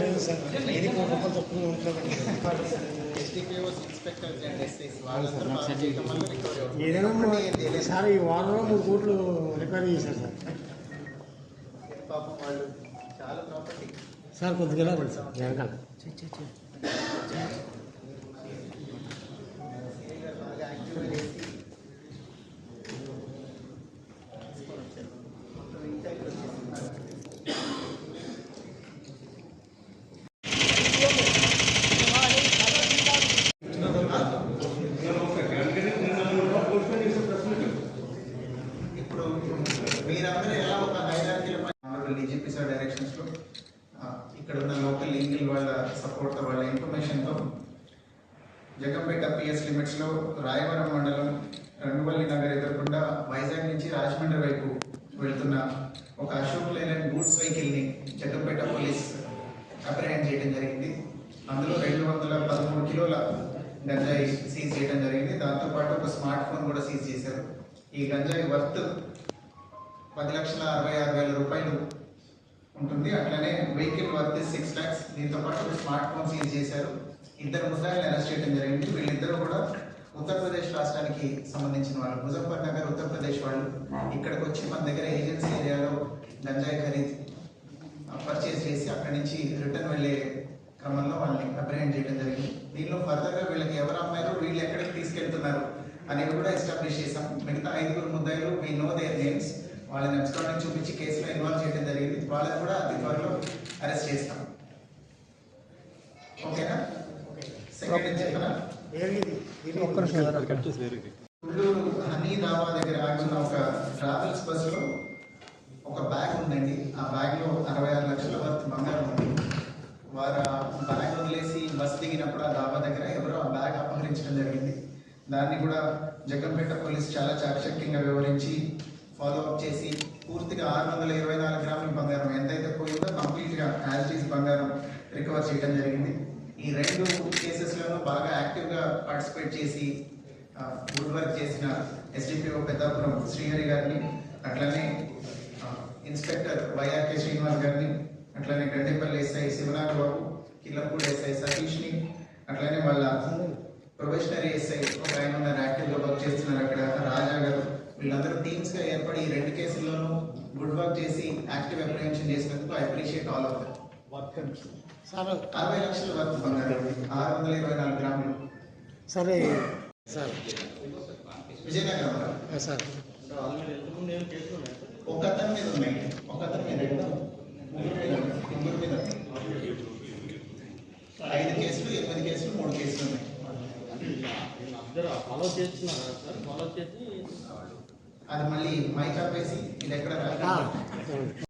లేదు సార్. ఈ వారంలో మూడు కోట్లు రికవరీ చేశారు సార్. పాపం వాళ్ళు చాలా ప్రాపర్టీ. సార్ కొద్దిగా సార్. వెనకాల బాగా యాక్టివ్గా చేసి మొత్తం ఇంకా ఇక్కడ వచ్చేసి ఇప్పుడు మీరందరూ ఎలా ఒక హైరార్కీలో సార్ డైరెక్షన్స్లో ఇక్కడ ఉన్న లోకల్ లీగల్ వాళ్ళ సపోర్ట్ వాళ్ళ ఇన్ఫర్మేషన్తో జగంపేట పిఎస్ లిమిట్స్లో రాయవరం మండలం రంగువల్లి నగర్ ఎదురకుండా వైజాగ్ నుంచి రాజమండ్రి వైపు వెళ్తున్న ఒక అశోక్ లేలండ్ గూడ్స్ వెహికల్ని జగంపేట పోలీస్ అప్రహెండ్ చేయడం జరిగింది. అందులో రెండు వందల పదమూడు కిలోల గంజాయి సీజ్ చేయడం జరిగింది. దాంతో పాటు ఒక స్మార్ట్ ఫోన్ కూడా సీజ్ చేశారు. ఈ గంజాయి వర్త్ పది లక్షల అరవై ఆరు వేల రూపాయలు ఉంటుంది. అట్లనే వెహికల్ వర్త్ సిక్స్ ల్యాక్స్ దీంతో పాటు స్మార్ట్ ఫోన్ సీజ్ చేశారు. ఇద్దరు ముద్దాయిల్ని అరెస్ట్ చేయడం జరిగింది. వీళ్ళిద్దరూ కూడా ఉత్తరప్రదేశ్ రాష్ట్రానికి సంబంధించిన వాళ్ళు. ముజఫర్ నగర్ ఉత్తరప్రదేశ్ వాళ్ళు. ఇక్కడికి వచ్చి మన దగ్గర ఏజెన్సీ ఏరియాలో గంజాయి ఖరీదు పర్చేస్ చేసి అక్కడి నుంచి రిటర్న్ వెళ్ళే క్రమంలో వాళ్ళని అప్రహెండ్ చేయడం జరిగింది. దీనిలో ఫర్దర్గా వీళ్ళకి ఎవరు అమ్మాయిలు వీళ్ళు ఎక్కడికి తీసుకెళ్తున్నారు అనేది కూడా ఎస్టాబ్లిష్ చేశాం. మిగతా ఐదుగురు ముద్దాయిలు వీ నో దేర్ నేమ్స్ వాళ్ళని అబ్స్కాండింగ్ చూపించి కేసులో ఇన్వాల్వ్ చేయడం వాళ్ళని కూడా అతి త్వరలో అరెస్ట్ చేస్తాం. ఓకేనా? సెకండ్ గుంటూరు హనీ దాబా దగ్గర ఆగున్న ఒక ట్రావెల్స్ బస్లో ఒక బ్యాగ్ ఉందండి. ఆ బ్యాగ్లో అరవై ఆరు లక్షల వర్త్ బంగారం ఉంది. వారు ఆ బ్యాగ్ వదిలేసి బస్ దిగినప్పుడు ఆ దాబా దగ్గర ఎవరో ఆ బ్యాగ్ అపహరించడం జరిగింది. దాన్ని కూడా జగంపేట పోలీస్ చాలా చాకచక్యంగా వివరించి ఫాలో అప్ చేసి పూర్తిగా ఆరు వందల ఇరవై నాలుగు గ్రాముల చేయడం జరిగింది. ఈ రెండు కేసెస్లోనూ బాగా యాక్టివ్గా పార్టిసిపేట్ చేసి గుడ్ వర్క్ చేసిన ఎస్డిపిఓ పెద్దాపురం శ్రీహరి గారిని అట్లనే ఇన్స్పెక్టర్ వైఆర్కే శ్రీనివాస్ గారిని అట్లనే గండేపల్లి ఎస్ఐ శివనాథ్ బాబు కిల్లపూడి ఎస్ఐ సతీష్ని అట్లనే వాళ్ళ ప్రొఫెషనరీ ఎస్ఐ ఒక ఆయన ఉన్నారు యాక్టివ్గా వర్క్ చేస్తున్నారు అక్కడ. రాజా గారు వీళ్ళందరూ టీమ్స్గా ఏర్పడి ఈ రెండు కేసుల్లోనూ గుడ్ వర్క్ చేసి యాక్టివ్ అప్రిహెన్షన్ చేసినందుకు I appreciate all of sir అరవై లక్షల వర్త్ బంగారం ఆరు వందల ఇరవై నాలుగు గ్రాములు. సరే. సార్. విజయనగరం సార్. ఒక అతని మీద ఉన్నాయి. ఒక అతని మీద రెండు. ముగ్గురు మీద. ఐదు కేసులు ఎనిమిది కేసులు మూడు కేసులు ఉన్నాయి. ఫాలో చేస్తున్నారు సార్ ఫాలో చేసి అది మళ్ళీ మైక్ ఆపేసి ఇది ఎక్కడ.